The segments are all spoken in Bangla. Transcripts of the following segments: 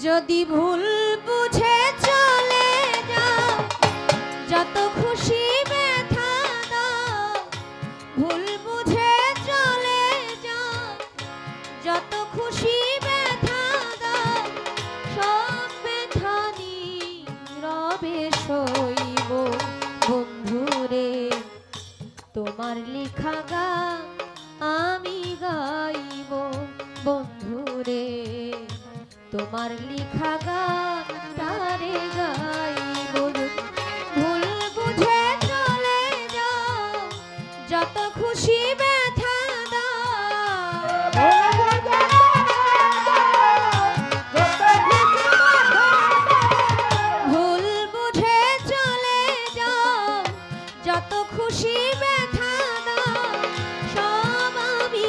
যদি ভুল বুঝে খুশি ব্যথা না, সব আমি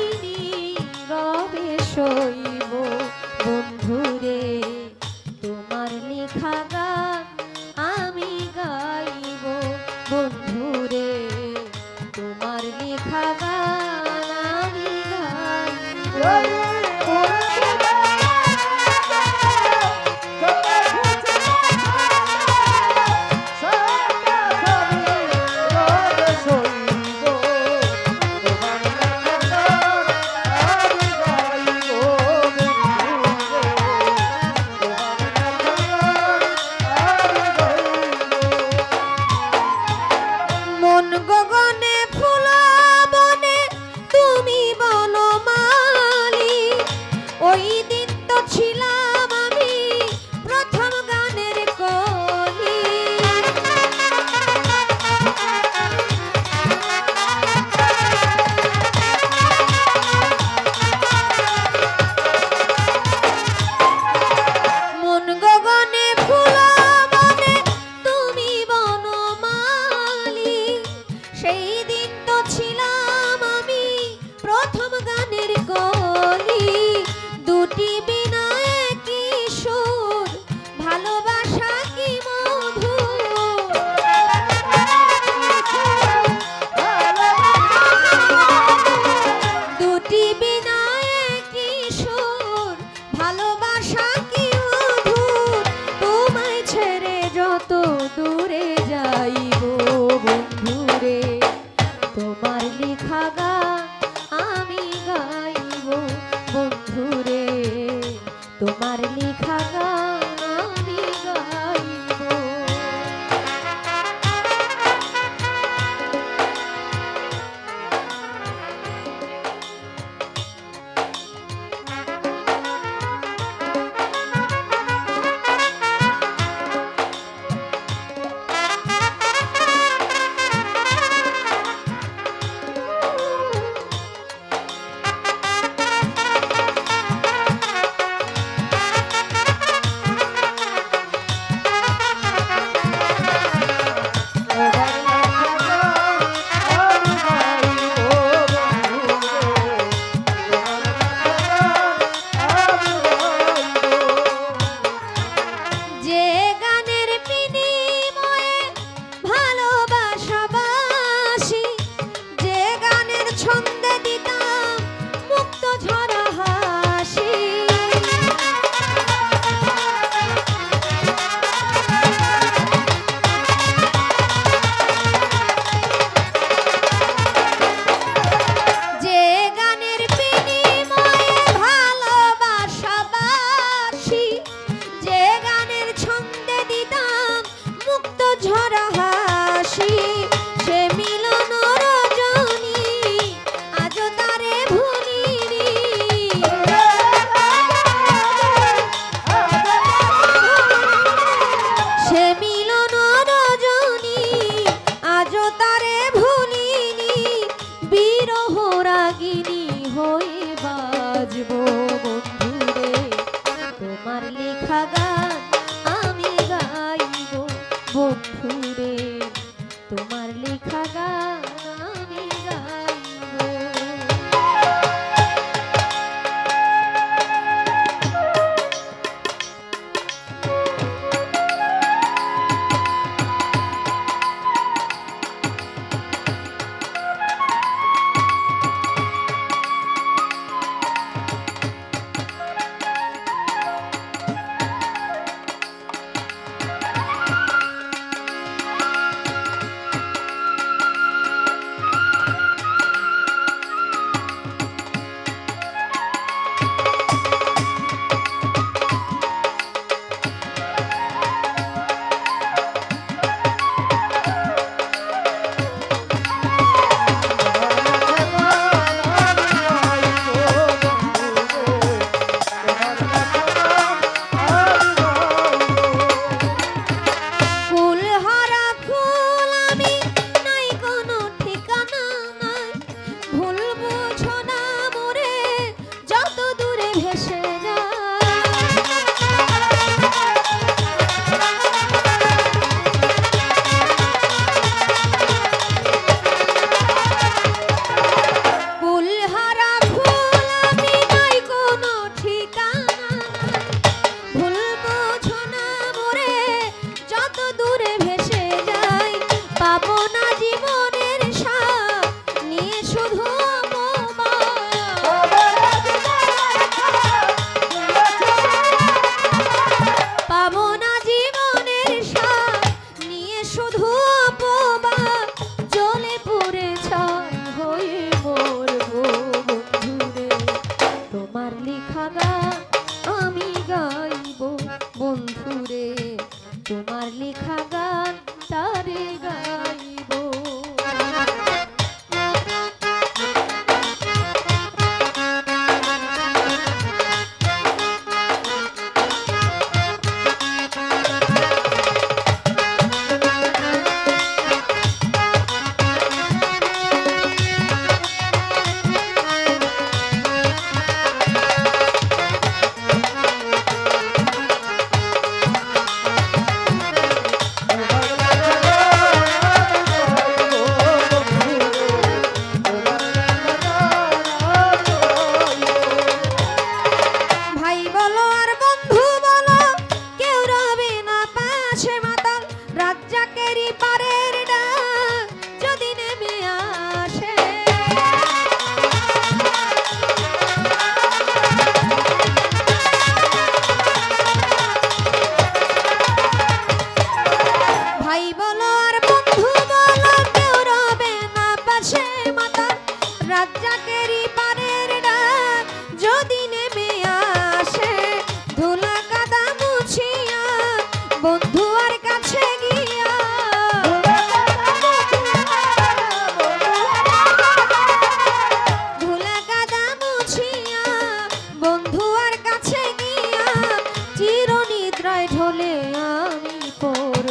রবে সইব। বন্ধুরে, তোমার লেখা গান আমি গাইব। বন্ধুরে, তোমার লেখা গান আমি গাইব। Shut up. বাজবো বন্ধুরে তোমার লেখা গা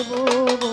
যাবো